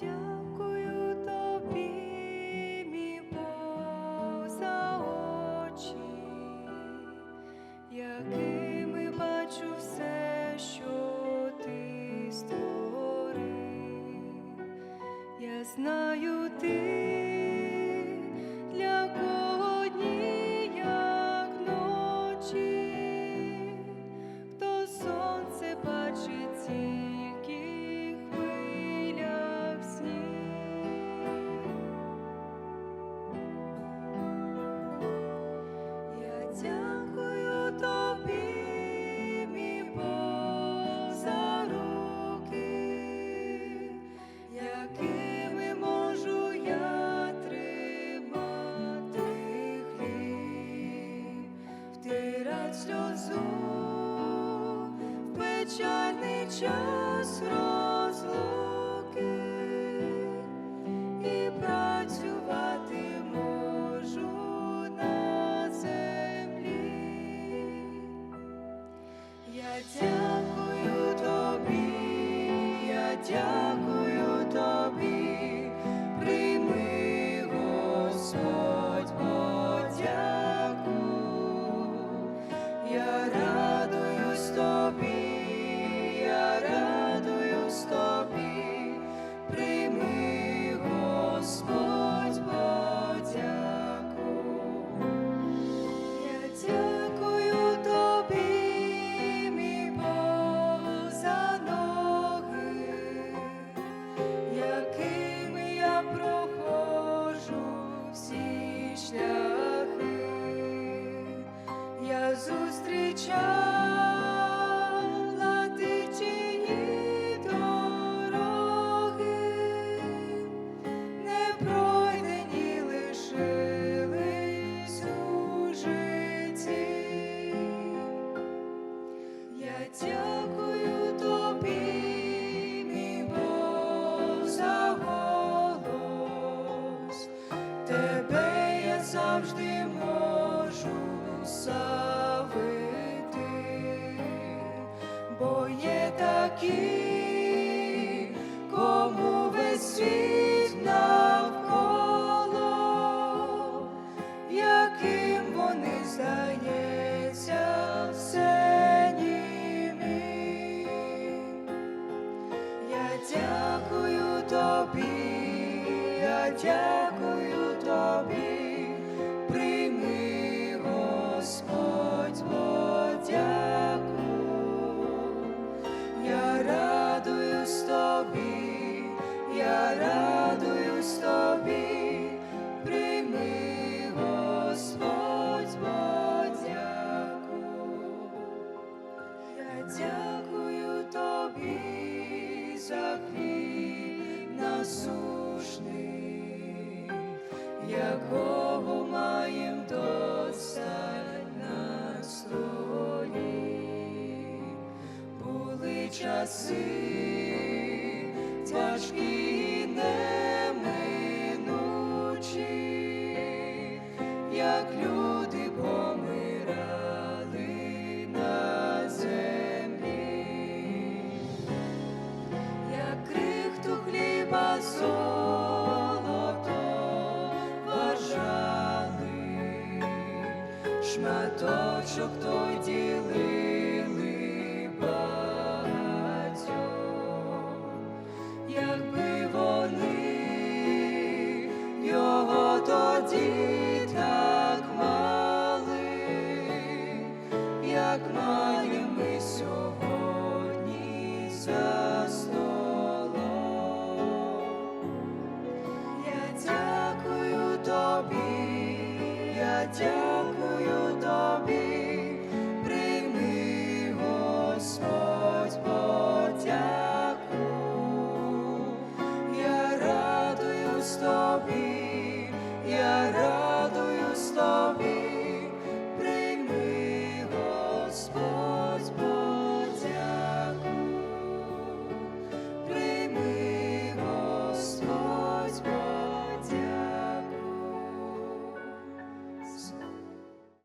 Дякую тобі, мій за очі, якими бачу все, що ти створив, я знаю ти. Печальний час розлуки і працювати можу на землі. Я дякую тобі, я дякую тобі, прийми Я такі, кому весь світ навколо, яким вони здається все німі. Я дякую тобі, я дякую якого маєм достать на столі. Були часи тяжкі і неминучі, як люди помирали шматочок той ділили багатьом, якби вони його тоді